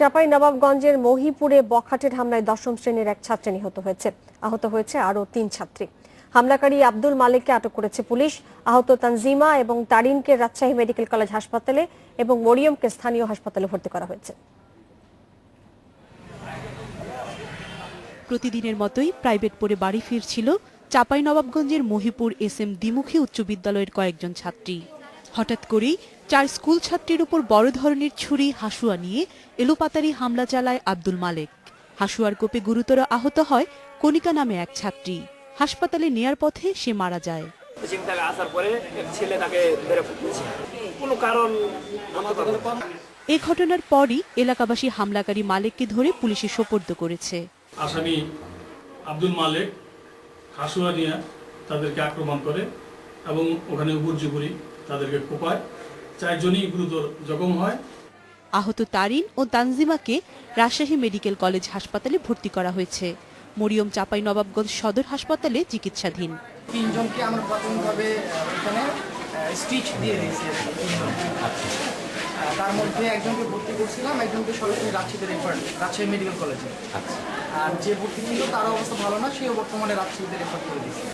চাপাই নবাবগঞ্জের মহিপুরে বখাটের হামলায় দশম শ্রেণির এক ছাত্রী নিহত হয়েছে। আহত হয়েছে আরও তিন ছাত্রী। হামলাকারী আব্দুল মালিককে আটক করেছে পুলিশ। আহত তানজিমা এবং তারিনকে রাজশাহী মেডিকেল কলেজ হাসপাতালে এবং মরিয়মকে স্থানীয় হাসপাতালে ভর্তি করা হয়েছে। প্রতিদিনের মতোই প্রাইভেট পড়ে বাড়ি ফিরছিল চাঁপাইনবাবগঞ্জের মহিপুর এস এম দ্বিমুখী উচ্চ বিদ্যালয়ের কয়েকজন ছাত্রী। হঠাৎ করেই চার স্কুল ছাত্রীর উপর বড় ধরনের ছুরি হাসুয়া নিয়ে এলোপাতারি হামলা চালায় আব্দুল মালেক। হাসুয়ার কোপে গুরুতর আহত হয় কণিকা নামে এক ছাত্রী। হাসপাতালে নেয়ার পথে সে মারা যায়। কোচিং থেকে আসার পরে এক ছেলে তাকে ধরে কোনো কারণ বলতে পারব না। এ ঘটনার পরই এলাকাবাসী হামলাকারী মালেককে ধরে পুলিশে সোপর্দ করেছে। আসামি আব্দুল মালেক হাসুয়া নিয়ে তাদেরকে আক্রমণ করে এবং ওখানে উপর্যুপুরি তাদেরকে কোপায় চারজনই গুরুতর জখম হয়। আহত তারিন ও তানজিমাকে রাজশাহী মেডিকেল কলেজ হাসপাতালে ভর্তি করা হয়েছে। মরিয়ম চাপাই নবাবগঞ্জ সদর হাসপাতালে চিকিৎসাধীন। তিনজনকে আমরা প্রাথমিকভাবে এখানে স্টিচ দিয়ে দিয়েছি তার মধ্যে একজনকে ভর্তি করছিলাম একজনকে সরাসরি রাজশাহীতে রেফার রাজশাহী মেডিকেল কলেজে। আর যে ভর্তি ছিল তার অবস্থা ভালো না সেও বর্তমানে রাজশাহীতে রেফার করে দিয়েছে।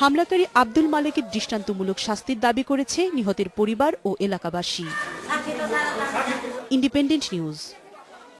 হামলাকারী আব্দুল মালেকের দৃষ্টান্তমূলক শাস্তির দাবি করেছে নিহতের পরিবার ও এলাকাবাসী। Independent news.